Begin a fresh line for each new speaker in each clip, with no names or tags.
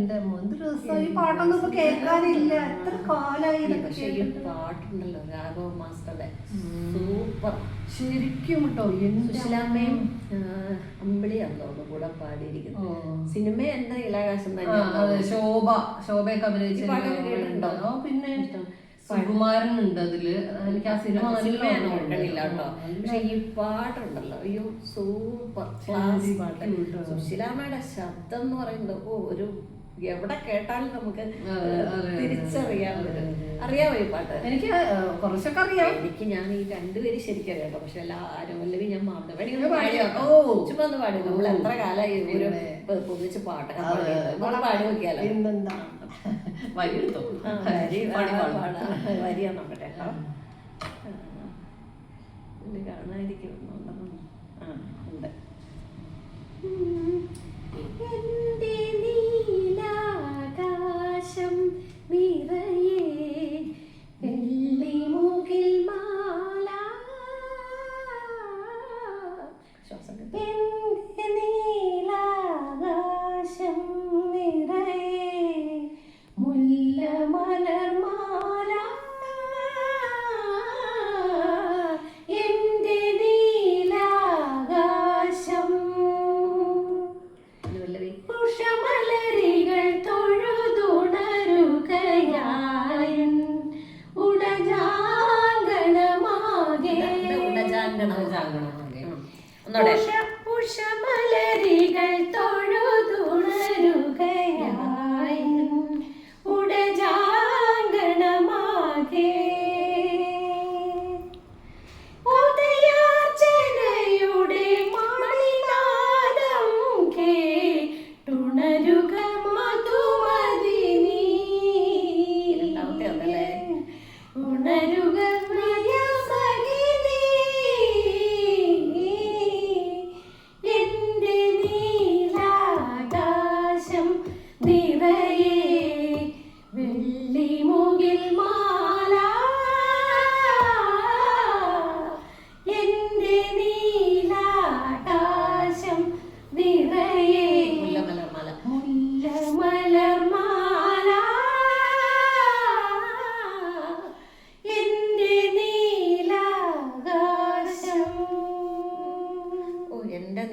എന്റെ എന്ത് ഈ പാട്ടൊന്നും ഇപ്പൊ കേൾക്കാനില്ല. എത്ര കാലായി
പക്ഷെ ഈ. പാട്ടുണ്ടല്ലോ രാഘവ മാസ്റ്ററുടെ. സൂപ്പർ.
ശരിക്കും കേട്ടോ
സുശീലാമ്മയും അമ്പിളിയാണ് തോന്നുന്നു കൂടെ പാടിയിരിക്കുന്നത് സിനിമ എന്താ
ഇളകാശം
തന്നെ
ശോഭ. ശോഭയൊക്കെ അഭിനയിച്ച
ഈ പാട്ടൊക്കെ കേട്ടിട്ടുണ്ടോ?
പിന്നെ സുകുമാരൻ ഉണ്ട് അതിൽ. എനിക്ക് ആ സിനിമ.
ഓർക്കണില്ല കേട്ടോ. പക്ഷെ ഈ പാട്ടുണ്ടല്ലോ അയ്യോ സൂപ്പർ. ക്ലാസ് പാട്ട്. സുശീലാമ്മയുടെ ശബ്ദം എന്ന് പറയുന്നത് ഓ ഒരു എവിടെ കേട്ടാലും നമുക്ക് തിരിച്ചറിയാൻ പറ്റും. അറിയാമോ ഈ പാട്ട്?
എനിക്ക് കുറച്ചൊക്കെ അറിയാം.
എനിക്ക് ഞാൻ ഈ രണ്ടുപേര് ശരിക്കും അറിയാം പക്ഷെ എല്ലാ അല്ലെങ്കിൽ ഞാൻ മാമനവടി ഒന്ന് പാടി?
ഓ.
ചുമ്മാ ഒന്ന് പാടി നമ്മൾ എത്ര കാലമായി ഒരു
പിന്നെ.
പൊന്നിച്ച് പാട്ടൊക്കെ പാടി പാടി നോക്കിയാലോ?
വരി.
വരിയാ നോക്കട്ടെ കേട്ടോ. കാണാതിരിക്കും ആ ഉണ്ട്.
ഉഷമലരികൾ തൊഴുതുണരുകയായൻ ഉടജാങ്കണമാകെ. ഉദയാർച്ചനയുടെ മണിനാദം കേട്ടുണരുക മധുമതി നീ.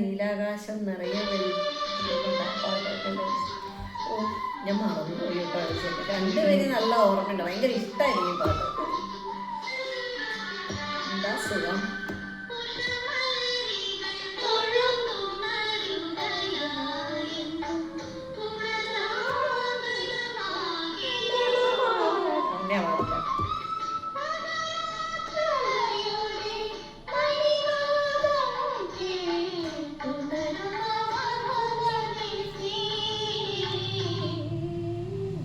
നീലാകാശം നിറയെ
ഓ ഞാൻ മറന്നുപോയി പാട്ട് രണ്ടുപേരും നല്ല ഓർമ്മയുണ്ട്. ഭയങ്കര ഇഷ്ടമായിരിക്കും പാട്ട്. എന്താ സുഖം?